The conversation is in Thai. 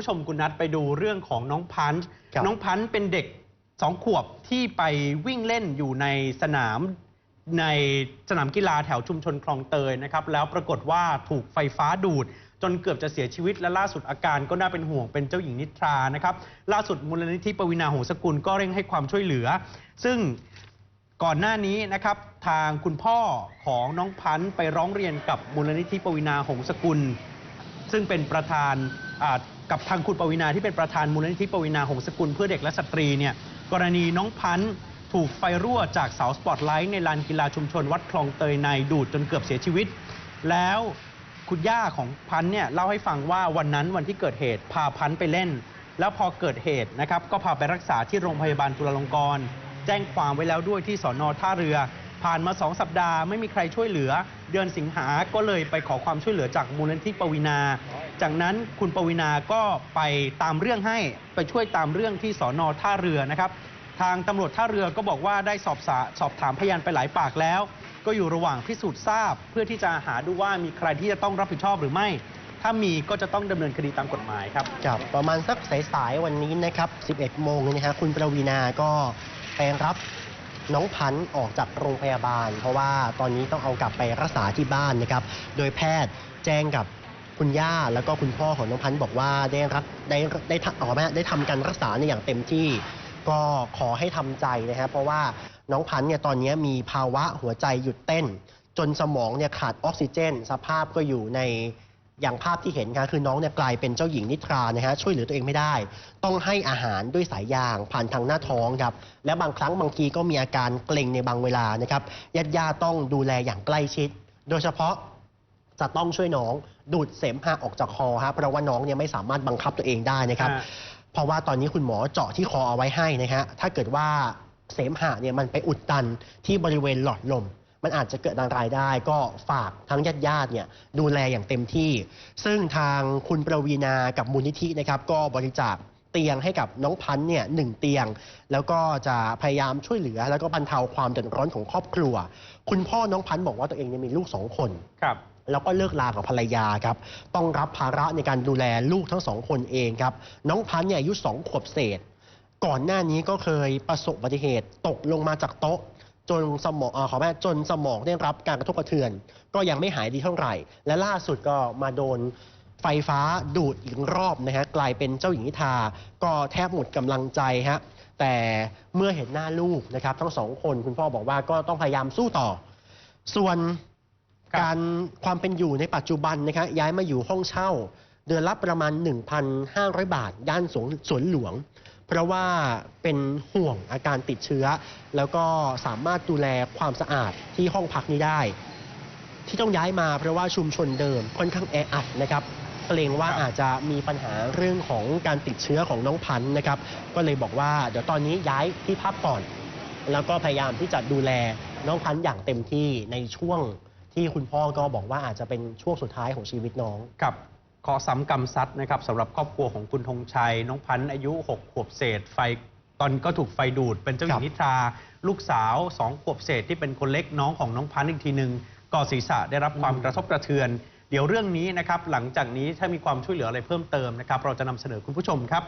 ผู้ชมคุณนัทไปดูเรื่องของน้องพันธ์ครับน้องพันธ์เป็นเด็กสองขวบที่ไปวิ่งเล่นอยู่ในสนามในสนามกีฬาแถวชุมชนคลองเตยนะครับแล้วปรากฏว่าถูกไฟฟ้าดูด จนเกือบจะเสียชีวิตและล่าสุดอาการก็น่าเป็นห่วงเป็นเจ้าหญิงนิทรานะครับล่าสุดมูลนิธิปวีนาหงสกุลก็เร่งให้ความช่วยเหลือ ซึ่งก่อนหน้านี้นะครับทางคุณพ่อของน้องพันธ์ไปร้องเรียนกับมูลนิธิปวีนาหงสกุล ซึ่งเป็นประธานอ่า กับทางคุณปวีนาที่เป็นประธานมูลนิธิปวีนาหงสกุลเพื่อเด็กและสตรีเนี่ยกรณีน้องพันธ์ถูกไฟรั่วจากเสาสปอตไลท์ในลานกีฬาชุมชนวัดคลองเตยในดูดจนเกือบเสียชีวิต แล้วคุณย่าของพันธ์เนี่ยเล่าให้ฟังว่าวันนั้นวันที่เกิดเหตุพาพันธ์ไปเล่น แล้วพอเกิดเหตุนะครับก็พาไปรักษาที่โรงพยาบาลจุฬาลงกรณ์แจ้งความไว้แล้วด้วยที่สอนอท่าเรือ ผ่านมาสองสัปดาห์ไม่มีใครช่วยเหลือ เดือนสิงหาก็เลยไปขอความช่วยเหลือจากมูลนิธิปวีนา จากนั้นคุณปวีนาก็ไปตามเรื่องให้ไปช่วยตามเรื่องที่สอนอท่าเรือนะครับ ทางตำรวจท่าเรือก็บอกว่าได้สอบสาสอบถามพยานไปหลายปากแล้ว ก็อยู่ระหว่างพิสูจน์ทราบ เพื่อที่จะหาดูว่ามีใครที่จะต้องรับผิดชอบหรือไม่ ถ้ามีก็จะต้องดำเนินคดีตามกฎหมายครับครับประมาณสักสายๆวันนี้นะครับ 11 โมงเนยนะฮะคุณประวีนาก็ไปรับ น้องพันธ์ออกจากโรงพยาบาล เพราะว่าตอนนี้ต้องเอากลับไปรักษาที่บ้านนะครับ โดยแพทย์แจ้งกับคุณย่าแล้วก็คุณพ่อของน้องพันธ์บอกว่าได้รับได้ได้อ๋อแม่ได้ทำการรักษาในอย่างเต็มที่ ก็ขอให้ทำใจนะครับเพราะว่าน้องพันธ์เนี่ยตอนนี้มีภาวะหัวใจหยุดเต้น จนสมองเนี่ยขาดออกซิเจน สภาพก็อยู่ใน อย่างภาพที่เห็นครับคือน้องเนี่ยกลายเป็นเจ้าหญิงนิทรานะฮะช่วยเหลือตัวเองไม่ได้ ต้องให้อาหารด้วยสายยางผ่านทางหน้าท้องครับและบางครั้งบางทีก็มีอาการเกร็งในบางเวลานะครับญาติญาติๆต้องดูแลอย่างใกล้ชิด โดยเฉพาะจะต้องช่วยน้องดูดเสมหะออกจากคอครับเพราะว่าน้องเนี่ยไม่สามารถบังคับตัวเองได้นะครับฮะเพราะว่าตอนนี้คุณหมอเจาะที่คอเอาไว้ให้นะฮะถ้าเกิดว่าเสมหะเนี่ยมันไปอุดตันที่บริเวณหลอดลม มันอาจจะเกิดอันตรายได้ ก็ฝากทั้งญาติญาติๆเนี่ยดูแลอย่างเต็มที่ ซึ่งทางคุณประวีนากับมูลนิธินะครับก็บริจาคเตียงให้กับน้องพันธ์เนี่ยหนึ่งเตียง แล้วก็จะพยายามช่วยเหลือ แล้วก็บรรเทาความเดือดร้อนของครอบครัว คุณพ่อน้องพันธ์บอกว่าตัวเองเนี่ยมีลูกสองคนครับแล้วก็เลิกลากับภรรยาครับ ต้องรับภาระในการดูแลลูกทั้งสองคนเองครับ น้องพันธุ์เนี่ยอายุสองขวบเศษ ก่อนหน้านี้ก็เคยประสบอุบัติเหตุตกลงมาจากโต๊ะ จนสมองเออขอแม่จนสมองได้รับการกระทบกระเทือน ก็ยังไม่หายดีเท่าไหร่ และล่าสุดก็มาโดนไฟฟ้าดูดอีกรอบนะฮะกลายเป็นเจ้าหญิงนิทราก็แทบหมดกำลังใจฮะแต่เมื่อเห็นหน้าลูกนะครับทั้งสองคนคุณพ่อบอกว่าก็ต้องพยายามสู้ต่อ ส่วนครับการความเป็นอยู่ในปัจจุบันนะครับย้ายมาอยู่ห้องเช่า เดือนละประมาณ 1,500 บาทย่านสวนสวนหลวง เพราะว่าเป็นห่วงอาการติดเชื้อ แล้วก็สามารถดูแลความสะอาดที่ห้องพักนี้ได้ ที่ต้องย้ายมาเพราะว่าชุมชนเดิมค่อนข้างแออัดนะครับเกรงว่าครับอาจจะมีปัญหาเรื่องของการติดเชื้อของน้องพันธุ์นะครับ ก็เลยบอกว่าเดี๋ยวตอนนี้ย้ายที่พักก่อน แล้วก็พยายามที่จะดูแลน้องพันธุ์อย่างเต็มที่ในช่วงที่คุณพ่อก็บอกว่าอาจจะเป็นช่วงสุดท้ายของชีวิตน้องกับ ขอซ้ำกรรมซัดนะครับสำหรับครอบครัวของคุณธงชัย น้องพันธ์อายุ 6 ขวบเศษ ไฟตอนก็ถูกไฟดูด เป็นเจ้าหญิครังบนิทรา ลูกสาว 2 ขวบเศษที่เป็นคนเล็กน้องของน้องพันธ์อีกทีหนึ่งก่อศีรษะได้รับความกระทบกระเทือน เดี๋ยวเรื่องนี้นะครับหลังจากนี้ถ้ามีความช่วยเหลืออะไรเพิ่มเติมนะครับเราจะนำเสนอคุณผู้ชมครับ